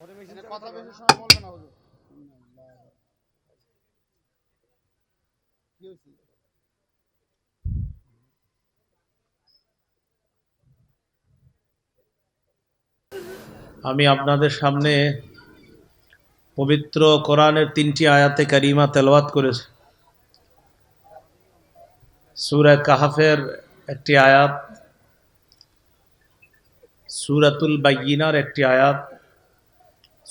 কথা বেশি সময় বলবে না হুজুর। কি হয়েছে? আমি আপনাদের সামনে পবিত্র কোরআনের তিনটি আয়াতে কারিমা তেলাওয়াত করেছি। সুরা কাহাফের একটি আয়াত সূরাতুল বাইয়িনার একটি আয়াত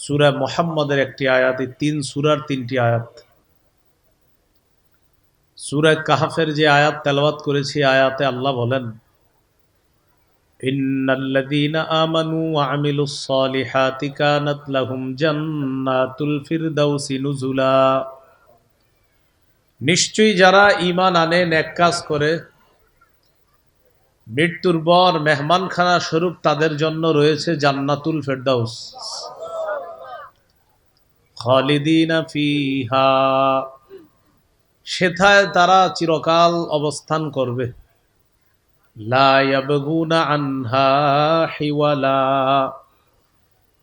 সুরা মোহাম্মদের একটি আয়াত, এই তিন সুরার তিনটি আয়াত। সুরা কাহাফের যে আয়াত তেলাওয়াত করেছি আয়াতে আল্লাহ বলেন আমানু নিশ্চয়ই যারা ইমান আনে, নেক কাজ করে, মৃত্যুর পর মেহমানখানা স্বরূপ তাদের জন্য রয়েছে জান্নাতুল ফেরদাউস। খালিদিনা ফিহা। সেথায় তারা চিরকাল অবস্থান করবে। আনহা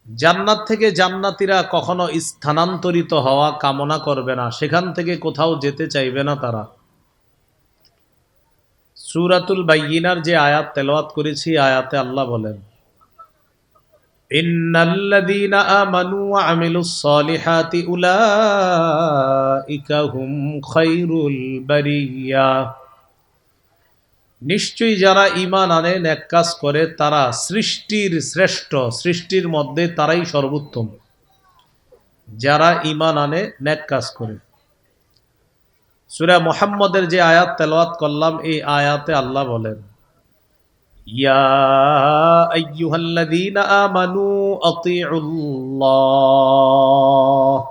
জান্নাত থেকে জান্নাতীরা কখনো স্থানান্তরিত হওয়া কামনা করবে না। সেখান থেকে কোথাও যেতে চাইবে না তারা। সুরাতুল বাইয়িনার যে আয়াত তেলাওয়াত করেছি আয়াতে আল্লাহ বলেন নিশ্চয়ই যারা ইমান আনে এক কাজ করে, তারা সৃষ্টির শ্রেষ্ঠ, সৃষ্টির মধ্যে তারাই সর্বোত্তম। যারা ইমান আনে, নেক কাজ করে। সুরা মোহাম্মদের যে আয়াত তেলাওয়াত করলাম, এই আয়াতে আল্লাহ বলেন, ইয়া আইয়ুহাল্লাযীনা আমানু আতিউল্লাহ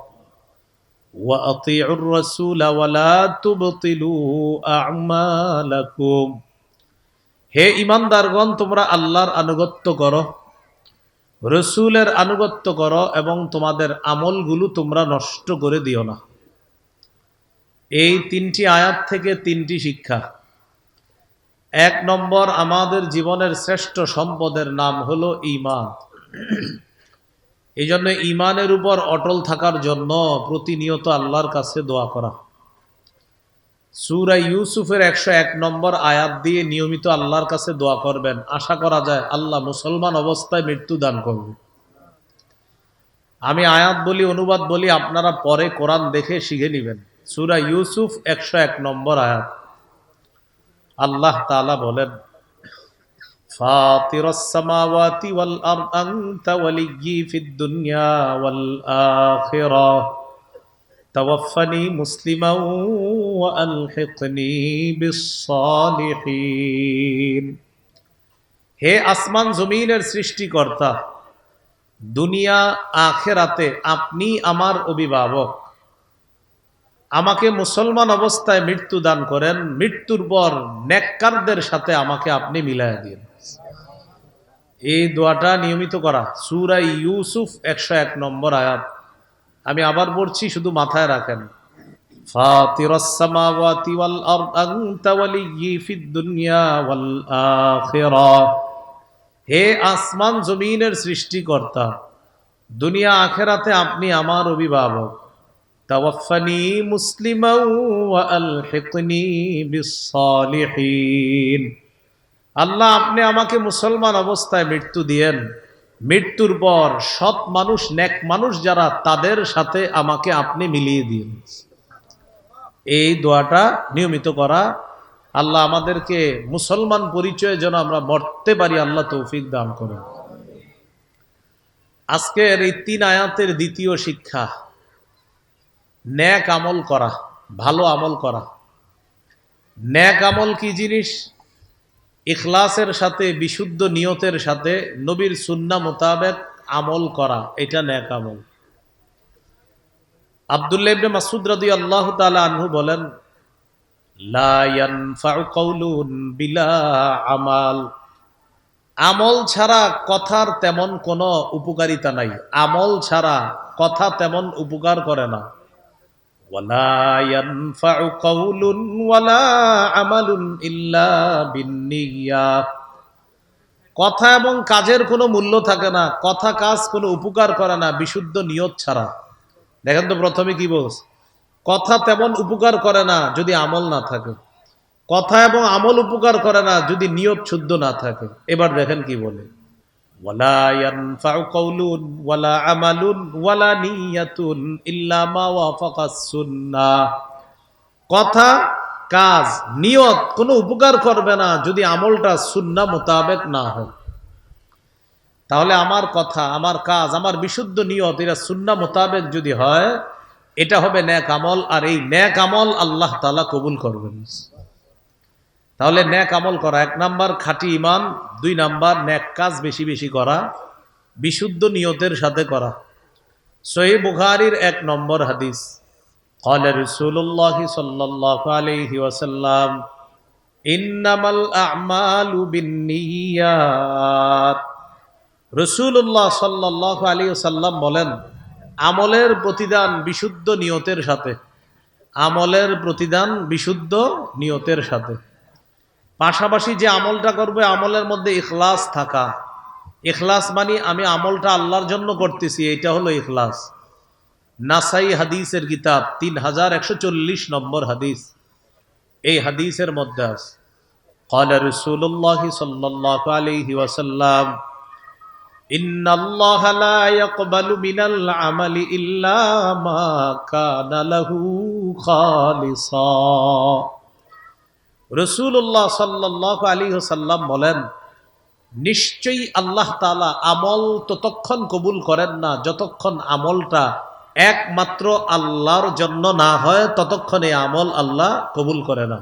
ওয়া আতিউর রাসূল ওয়া লা তুবতিলু আ'মালাকুম। হে ইমানদারগণ, তোমরা আল্লাহর আনুগত্য করো, রসুলের আনুগত্য করো এবং তোমাদের আমলগুলো তোমরা নষ্ট করে দিও না। এই তিনটি আয়াত থেকে তিনটি শিক্ষা। এক নম্বর আমাদের জীবনের শ্রেষ্ঠ সম্পদের নাম হলো ইমান এই জন্য ইমানের উপর অটল থাকার জন্য প্রতিনিয়ত আল্লাহর কাছে দোয়া করা। সুরা ইউসুফের একশো এক নম্বর আয়াত দিয়ে নিয়মিত আল্লাহর কাছে দোয়া করবেন। আশা করা যায় আল্লাহ মুসলমান অবস্থায় মৃত্যু দান করবে। আমি আয়াত বলি, অনুবাদ বলি, আপনারা পরে কোরআন দেখে শিখে নেবেন। সুরা ইউসুফ একশো এক নম্বর আয়াত। আল্লাহ তাআলা বলেন فاطر السماوات والأرض أنت وليي في الدنيا والآخرة توفني مسلما وألحقني بالصالحين হে আসমান জমিনের সৃষ্টিকর্তা দুনিয়া আখেরাতে আপনি আমার অভিভাবক আমাকে মুসলমান অবস্থায় মৃত্যু দান করেন মৃত্যুর পর নেককারদের সাথে আমাকে আপনি মিলাই দিন এই দোয়াটা নিয়মিত করা সুরাই ইউসুফ একশো এক নম্বর আয়াত আমি আবার পড়ছি শুধু মাথায় রাখেন فاطر السماوات والأرض أنت وليي في الدنيا والآخرة হে আসমান জমিনের সৃষ্টিকর্তা দুনিয়া আখেরাতে আপনি আমার অভিভাবক মুসলিমা ওয়া আলহিকনি বিসসালিহিন। আল্লাহ, আপনি আমাকে মুসলমান অবস্থায় মৃত্যু দিয়েন। মৃত্যুর পর সৎ মানুষ, নেক মানুষ যারা, তাদের সাথে আমাকে আপনি মিলিয়ে দিন এই দোয়াটা নিয়মিত করা। আল্লাহ আমাদেরকে মুসলমান পরিচয়ে যেন আমরা মরতে পারি, আল্লাহ তৌফিক দান করেন। আজকের এই তিন আয়াতের দ্বিতীয় শিক্ষা ন্যাক আমল করা, ভালো আমল করা। ন্যাক আমল কি জিনিস? ইখলাসের সাথে, বিশুদ্ধ নিয়তের সাথে, নবীর সুন্না মোতাবেক আমল করা, এটা ন্যাক আমল। আবদুল্লাহ ইবনে মাসুদ রাদিয়াল্লাহু তাআলা আনহু বলেন আমাল। আমল ছাড়া কথার তেমন কোনো উপকারিতা নাই। আমল ছাড়া কথা তেমন উপকার করে না। কথা এবং কাজের কোনো মূল্য থাকে না, কথা কাজ কোনো উপকার করে না, বিশুদ্ধ নিয়ত ছাড়া। দেখেন তো প্রথমে কি বলছ? কথা তেমন উপকার করে না যদি আমল না থাকে। কথা এবং আমল উপকার করে না যদি নিয়ত শুদ্ধ না থাকে। এবার দেখেন কি বলে। ওয়ালা ওয়ালা আমালুন ওয়ালা কথা, কাজ, নিয়ত কোনো উপকার করবে না যদি আমলটা সুন্না মোতাবেক না হয় তাহলে আমার কথা, আমার কাজ, আমার বিশুদ্ধ নিয়ত এটা সুন্না মোতাবেক যদি হয়, এটা হবে ন্যাক আমল আর এই ন্যাক আমল আল্লাহ তালা কবুল করবেন। তাহলে ন্যাক আমল করা এক নাম্বার খাঁটি ইমান দুই নাম্বার ন্যাক কাজ বেশি বেশি করা বিশুদ্ধ নিয়তের সাথে করা সহি বুখারির এক নম্বর হাদিস قال رسول الله صلى الله عليه وسلم إنما الأعمال بالنيات রসুল্লাহ সাল্লাহ আলী সাল্লাম বলেন আমলের প্রতিদান বিশুদ্ধ নিয়তের সাথে আমলের প্রতিদান বিশুদ্ধ নিয়তের সাথে পাশাপাশি যে আমলটা করবে আমলের মধ্যে ইখলাস থাকা ইখলাস মানে আমি আমলটা আল্লাহর জন্য করতেছি এটা হলো ইখলাস নাসাই হাদিসের কিতাব তিন হাজার একশো চল্লিশ নম্বর হাদিস এই হাদিসের মধ্যে আছে قال رسول الله صلى الله عليه وسلم إن الله لا يقبل من العمل إلا ما كان له خالصا রসুল্লাহ সাল্লাহ আলী সাল্লাম বলেন, নিশ্চয়ই আল্লাহ তালা আমল ততক্ষণ কবুল করেন না যতক্ষণ আমলটা একমাত্র আল্লাহর জন্য না হয়, ততক্ষণ এই আমল আল্লাহ কবুল করে না।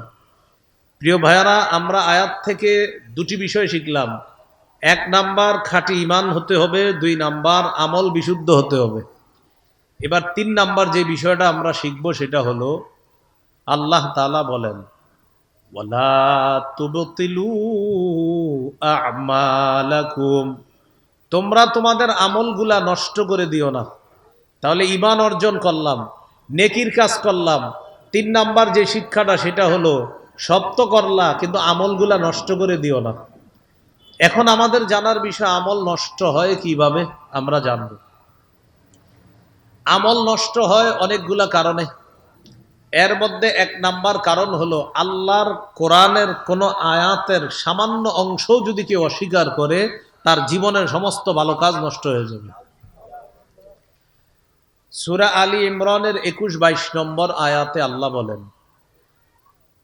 প্রিয় ভাইয়ারা, আমরা আয়াত থেকে দুটি বিষয় শিখলাম। এক নাম্বার, খাঁটি ইমান হতে হবে। দুই নাম্বার, আমল বিশুদ্ধ হতে হবে। এবার তিন নাম্বার যে বিষয়টা আমরা শিখব সেটা হলো, আল্লাহ তালা বলেন ওয়ালা তুবতিলু আমালাকুম তোমরা তোমাদের আমলগুলা নষ্ট করে দিও না। তাহলে ইমান অর্জন করলাম, নেকির কাজ করলাম। তিন নাম্বার যে শিক্ষাটা, সেটা হলো সব তো করলা, কিন্তু আমলগুলা নষ্ট করে দিও না। এখন আমাদের জানার বিষয়, আমল নষ্ট হয় কীভাবে? আমরা জানব। আমল নষ্ট হয় অনেকগুলা কারণে। এর মধ্যে এক নাম্বার কারণ হলো আল্লাহর কোরআনের কোনো আয়াতের সামান্য অংশ যদি কেউ অস্বীকার করে, তার জীবনের সমস্ত ভালো কাজ নষ্ট হয়ে যাবে। সুরা আলী ইমরানের একুশ বাইশ নম্বর আয়াতে আল্লাহ বলেন,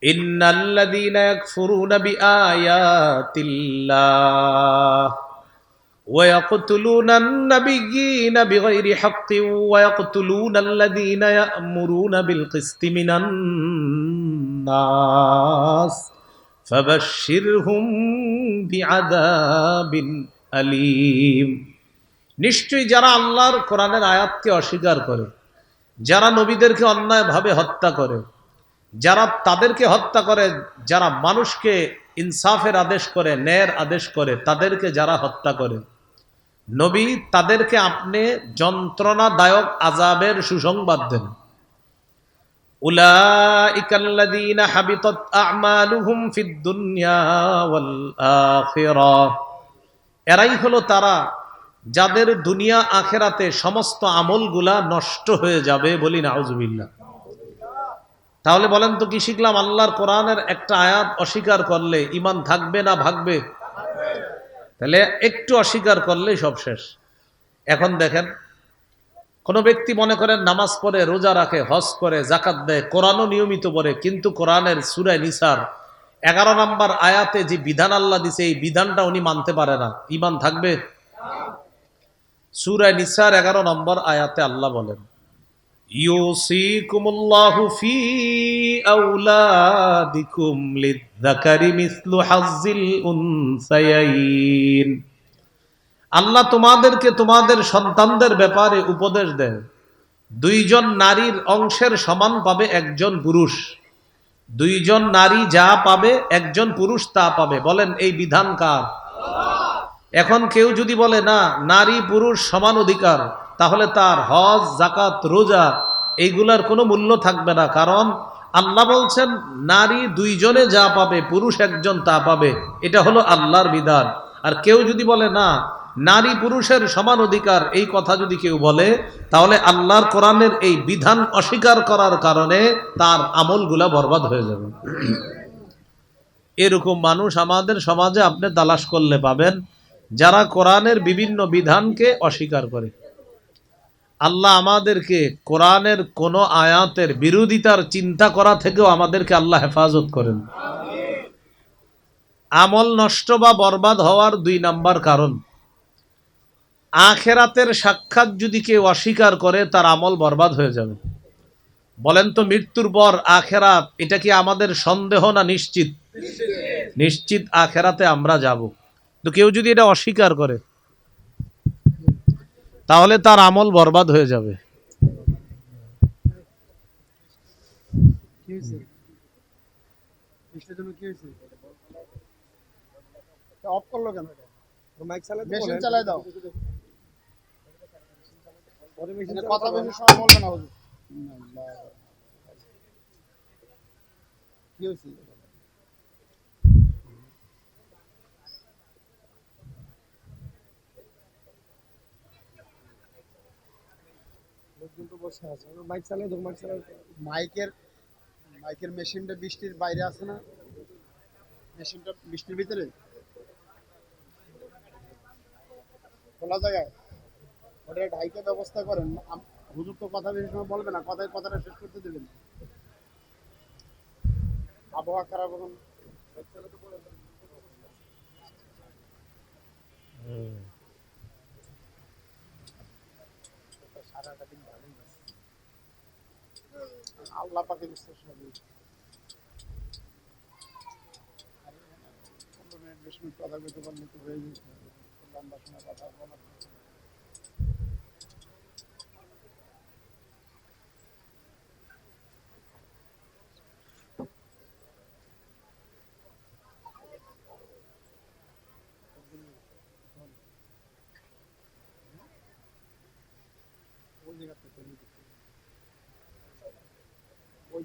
ইন্নাল্লাযীনা ইয়াকফুরুনা বিআয়াতিল্লাহ। ويقتلون النبيين بغير حق ويقتلون الذين يأمرون بالقسط من الناس فبشرهم بعذاب أليم নিশ্চয়ই যারা আল্লাহর কোরআনের আয়াতকে অস্বীকার করে যারা নবীদেরকে অন্যায়ভাবে হত্যা করে যারা তাদেরকে হত্যা করে যারা মানুষকে ইনসাফের আদেশ করে ন্যায়ের আদেশ করে তাদেরকে যারা হত্যা করে নবী তাদেরকে আপনি যন্ত্রণাদায়ক আজাবের সুসংবাদ দেন। এরাই হলো তারা যাদের দুনিয়া আখেরাতে সমস্ত আমলগুলা নষ্ট হয়ে যাবে বলি নাউজুবিল্লাহ। তাহলে বলেন তো কি শিখলাম? আল্লাহর কোরআনের একটা আয়াত অস্বীকার করলে ইমান থাকবে না ভাগবে? তাহলে একটু অস্বীকার করলেই সব শেষ। এখন দেখেন, কোনো ব্যক্তি মনে করেন নামাজ পড়ে, রোজা রাখে, হজ করে জাকাত দেয়, কোরআনও নিয়মিত পড়ে, কিন্তু কোরআনের সুরায় নিসার এগারো নম্বর আয়াতে যে বিধান আল্লাহ দিছে, এই বিধানটা উনি মানতে পারে না। ইমান থাকবে? সুরায় নিসার এগারো নম্বর আয়াতে আল্লাহ বলেন ইউসিকুমুল্লাহু ফি আউলাদিকুম লিযযাকারি মিসলু হাজ্জিল উনসায়াইন। আল্লাহ তোমাদেরকে তোমাদের সন্তানদের ব্যাপারে উপদেশ দেন। দুইজন নারীর অংশের সমান পাবে একজন পুরুষ। দুইজন নারী যা পাবে, একজন পুরুষ তা পাবে। বলেন, এই বিধান কার? এখন কেউ যদি বলে, না নারী পুরুষ সমান অধিকার। তাহলে তার হজ জাকাত রোজা এইগুলার কোনো মূল্য থাকবে না। কারণ আল্লাহ বলছেন, নারী দুইজনে যা পাবে, পুরুষ একজন তা পাবে। এটা হলো আল্লাহর বিধান। আর কেউ যদি বলে, না, নারী পুরুষের সমান অধিকার, এই কথা যদি কেউ বলে, তাহলে আল্লাহর কোরআনের এই বিধান অস্বীকার করার কারণে তার আমলগুলা বরবাদ হয়ে যাবে। এরকম মানুষ আমাদের সমাজে আপনি তালাশ করলে পাবেন, যারা কোরআনের বিভিন্ন বিধানকে অস্বীকার করে। আল্লাহ আমাদেরকে কোরআনের কোন আয়াতের বিরোধিতার চিন্তা করা থেকেও আমাদেরকে আল্লাহ হেফাজত করেন। আমল নষ্ট বা বরবাদ হওয়ার দুই নাম্বার কারণ। আখেরাতের সাক্ষাৎ যদি কেউ অস্বীকার করে, তার আমল বরবাদ হয়ে যাবে। বলেন তো, মৃত্যুর পর আখেরাত, এটা কি আমাদের সন্দেহ না নিশ্চিত? নিশ্চিত আখেরাতে আমরা যাব। তো কেউ যদি এটা অস্বীকার করে তাহলে তার আমল বরবাদ হয়ে যাবে। অফ করল কেন? মাইক মেশিন চালাই দাও। পরে মেশিন কথা বেশি সময় বলবে না হুজুর। কি হয়েছে? লোকজন তো বসে আছে। মাইক চালিয়ে দাও মাইক চালাতে মাইকের মাইকের মেশিনটা বৃষ্টির বাইরে আছে না? মেশিনটা বৃষ্টির ভিতরে? খোলা জায়গায়? ওটা ঢাইকে ব্যবস্থা করেন। হুজুর তো কথা বেশি সময় বলবে না কথায় কথাটা শেষ করতে দেবেন। আবহাওয়া খারাপ এখন। আল্লাহ পাকে বিশ্বাস দিয়েছে পনেরো মিনিট, বিশ মিনিট কথা বলতে পারলে তো হয়ে যেত। লম্বা সময় কথা বলা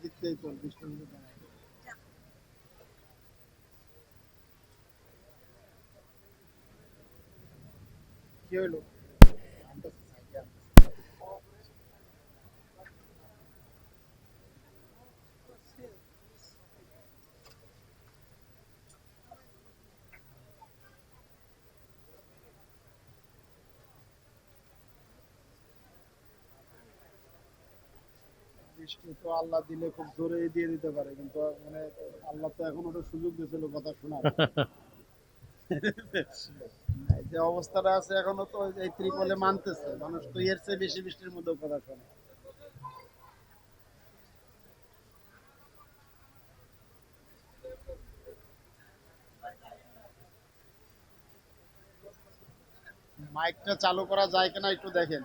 ওই দিক থেকে চল বৃষ্টির মধ্যে দাঁড়ায়। কি হইল বৃষ্টি তো আল্লাহ দিলে খুব জোরে দিয়ে দিতে পারে কিন্তু মানে আল্লাহ তো এখন ওটা সুযোগ দিয়েছিল কথা যে অবস্থাটা আছে এখনও তো এই ত্রিপলে মানতেছে মানুষ তো এর চেয়ে বেশি বৃষ্টির মধ্যেও কথা শোনে। মাইকটা চালু করা যায় কিনা একটু দেখেন।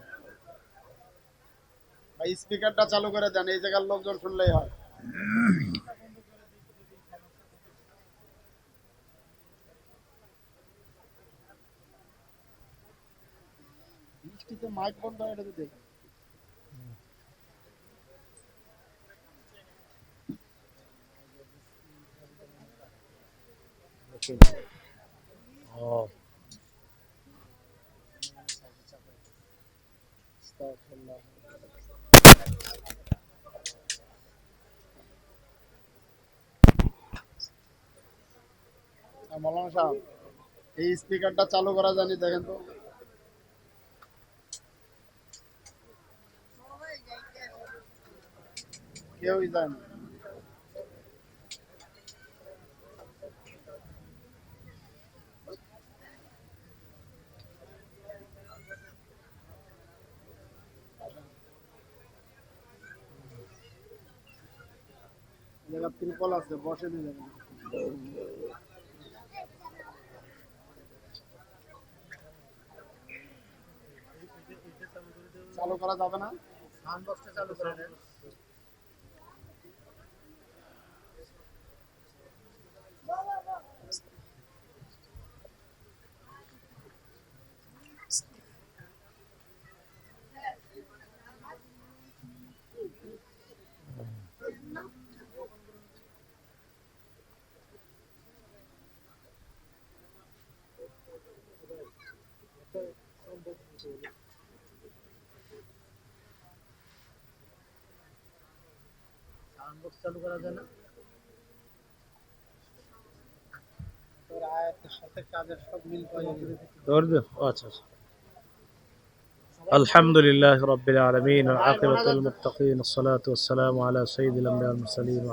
স্পিকারটা চালু করে দেন, এই জায়গার লোকজন শুনলেই হয়। বৃষ্টিতে মাইক বন্ধ হয় এটা তো দেখি। মৌলানা সাহেব, এই স্পিকারটা চালু করা জানি দেখেন তো। কেউই যায় না ত্রিপল আছে, বসে দিয়ে যাবেন। করা যাবে না চালু করে Thank you. আনবক্স চালু করা যায় না তোর আয়াতের সাথে কাজের সব মিল পাওয়া যাবে ধৈর্য আচ্ছা আচ্ছা الحمد لله رب العالمين والعاقبة للمتقين الصلاة والسلام على سيد الأنبياء والمرسلين وعلى